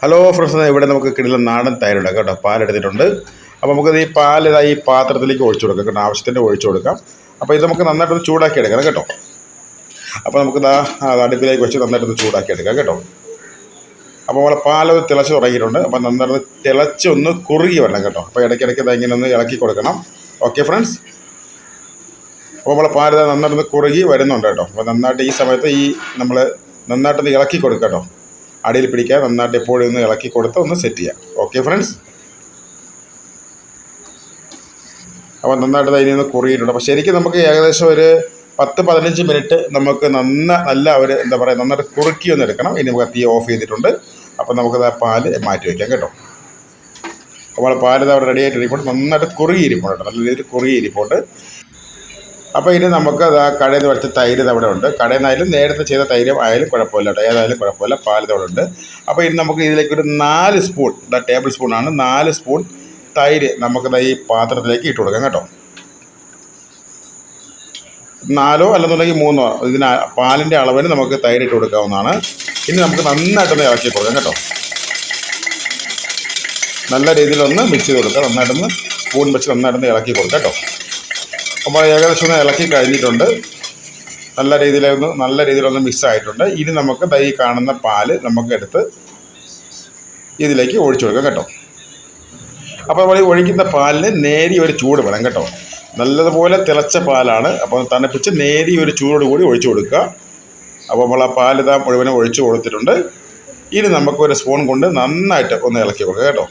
Hello friends ഇവിടെ നമുക്ക് കിടിലം നാടൻ തൈരുണ്ട് കേട്ടോ. പാലെടുത്തിട്ടുണ്ട് അപ്പോൾ നമുക്കത് ഈ പാൽ ഇതാ ഈ പാത്രത്തിലേക്ക് ഒഴിച്ചു കൊടുക്കാം. കേട്ടോ ആവശ്യത്തിന്റെ ഒഴിച്ചു കൊടുക്കാം. അപ്പോൾ ഇത് നമുക്ക് നന്നായിട്ടൊന്ന് ചൂടാക്കി എടുക്കണം കേട്ടോ. അപ്പോൾ നമുക്കിതാ ആ അടുപ്പിലേക്ക് വെച്ച് നന്നായിട്ടൊന്ന് ചൂടാക്കി എടുക്കാം കേട്ടോ. അപ്പോൾ നമ്മളെ പാലത് തിളച്ച് തുടങ്ങിയിട്ടുണ്ട്. അപ്പോൾ നന്നായിട്ട് തിളച്ച് ഒന്ന് കുറുകി വരണം കേട്ടോ. അപ്പോൾ ഇടയ്ക്കിടയ്ക്ക് ഇത് ഇങ്ങനെ ഒന്ന് ഇളക്കി കൊടുക്കണം. ഓക്കെ ഫ്രണ്ട്സ് അപ്പോൾ നമ്മളെ ഇതാ നന്നായിട്ടൊന്ന് കുറുകി വരുന്നുണ്ട് കേട്ടോ. അപ്പോൾ നന്നായിട്ട് ഈ സമയത്ത് ഈ നമ്മൾ നന്നായിട്ടൊന്ന് ഇളക്കി കൊടുക്കാം കേട്ടോ. അടിയിൽ പിടിക്കാൻ നന്നായിട്ട് എപ്പോഴും ഒന്ന് ഇളക്കി കൊടുത്ത് ഒന്ന് സെറ്റ് ചെയ്യാം ഓക്കെ ഫ്രണ്ട്സ് അപ്പോൾ നന്നായിട്ട് അതിൽ നിന്ന് കുറിയിട്ടുണ്ട് അപ്പോൾ ശരിക്കും നമുക്ക് ഏകദേശം ഒരു പത്ത് പതിനഞ്ച് മിനിറ്റ് നമുക്ക് നന്ന നല്ല ഒരു എന്താ പറയുക നന്നായിട്ട് കുറുക്കി ഒന്ന് എടുക്കണം. ഇനി നമുക്ക് തീ ഓഫ് ചെയ്തിട്ടുണ്ട്. അപ്പോൾ നമുക്കത് ആ പാൽ മാറ്റി വയ്ക്കാം കേട്ടോ. അപ്പോൾ പാൽ ഇത് അവിടെ റെഡി ആയിട്ട് ഇരിപ്പുണ്ട് നന്നായിട്ട് കുറുകി ഇരിപ്പുണ്ട് നല്ല രീതിയിൽ കുറുകി ഇരിപ്പുണ്ട് അപ്പോൾ ഇനി നമുക്ക് അത് ആ കടയിൽ നിന്ന് വെച്ച തൈര് അവിടെ ഉണ്ട്. കടയിൽ നിന്നായാലും നേരത്തെ ചെയ്ത തൈര് ആയാലും കുഴപ്പമില്ല കേട്ടോ. ഏതായാലും കുഴപ്പമില്ല. പാൽ ഇതവിടെ ഉണ്ട്. അപ്പോൾ ഇനി നമുക്ക് ഇതിലേക്ക് ഒരു നാല് സ്പൂൺ ടേബിൾ സ്പൂണാണ് നാല് സ്പൂൺ തൈര് നമുക്ക് ഈ പാത്രത്തിലേക്ക് ഇട്ട് കൊടുക്കാം കേട്ടോ. നാലോ അല്ലെന്നുണ്ടെങ്കിൽ മൂന്നോ ഇതിന് പാലിന്റെ അളവിന് നമുക്ക് തൈര് ഇട്ട് കൊടുക്കാവുന്നതാണ്. ഇനി നമുക്ക് നന്നായിട്ടൊന്ന് ഇളക്കി കൊടുക്കാം കേട്ടോ. നല്ല രീതിയിലൊന്ന് മിക്സ് ചെയ്ത് കൊടുക്കുക നന്നായിട്ടൊന്ന് സ്പൂൺ വെച്ച് നന്നായിട്ടൊന്ന് ഇളക്കി കൊടുക്കാം കേട്ടോ. അപ്പോൾ ഏകദേശം ഒന്ന് ഇളക്കി കഴിഞ്ഞിട്ടുണ്ട്. നല്ല രീതിയിലൊന്ന് നല്ല രീതിയിലൊന്ന് മിക്സ് ആയിട്ടുണ്ട്. ഇനി നമുക്ക് ദൈ കാണുന്ന പാൽ നമുക്ക് എടുത്ത് ഇതിലേക്ക് ഒഴിച്ചു കൊടുക്കാം കേട്ടോ. അപ്പോൾ നമ്മൾ ഒഴിക്കുന്ന പാലിന് നേരിയ ഒരു ചൂട് വേണം കേട്ടോ. നല്ലതുപോലെ തിളച്ച പാലാണ്. അപ്പോൾ തണുപ്പിച്ച് നേരിയ ഒരു ചൂടോട് കൂടി ഒഴിച്ചു കൊടുക്കുക. അപ്പോൾ നമ്മൾ ആ പാലിതാ മുഴുവനും ഒഴിച്ചു കൊടുത്തിട്ടുണ്ട്. ഇനി നമുക്കൊരു സ്പൂൺ കൊണ്ട് നന്നായിട്ട് ഒന്ന് ഇളക്കി കൊടുക്കുക കേട്ടോ.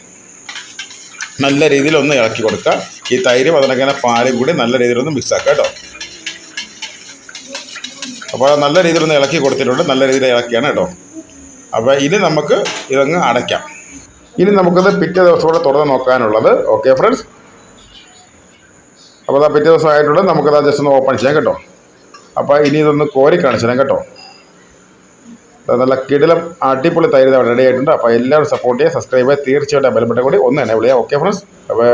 നല്ല രീതിയിൽ ഒന്ന് ഇളക്കി കൊടുക്കുക ഈ തൈരും അതിനങ്ങനെ പാലും കൂടി നല്ല രീതിയിലൊന്ന് മിക്സ് ആക്കുക കേട്ടോ അപ്പോൾ നല്ല രീതിയിലൊന്ന് ഇളക്കി കൊടുത്തിട്ടുണ്ട്. നല്ല രീതിയിൽ ഇളക്കിയാണ് കേട്ടോ അപ്പോൾ ഇനി നമുക്ക് ഇതങ്ങ് അടയ്ക്കാം. ഇനി നമുക്കത് പിറ്റേ ദിവസം കൂടെ തുറന്ന് നോക്കാനുള്ളത്. ഓക്കെ ഫ്രണ്ട്സ് അപ്പോൾ അതാ പിറ്റേ ദിവസം നമുക്കത് ജസ്റ്റ് ഒന്ന് ഓപ്പൺ ചെയ്യാം കേട്ടോ. അപ്പോൾ ഇനി ഇതൊന്ന് കോരി കാണിച്ചു തരാം കേട്ടോ. നല്ല കിടിലം അടിപൊളി തൈര് റെഡി ആയിട്ടുണ്ട്. അപ്പോൾ എല്ലാവരും സപ്പോർട്ട് ചെയ്യുക സബ്സ്ക്രൈബ് ചെയ്യുക തീർച്ചയായിട്ടും ബലപ്പെട്ട കൂടി ഒന്ന് തന്നെ വിളിയാം ഓക്കെ ഫ്രണ്ട്സ് ബൈ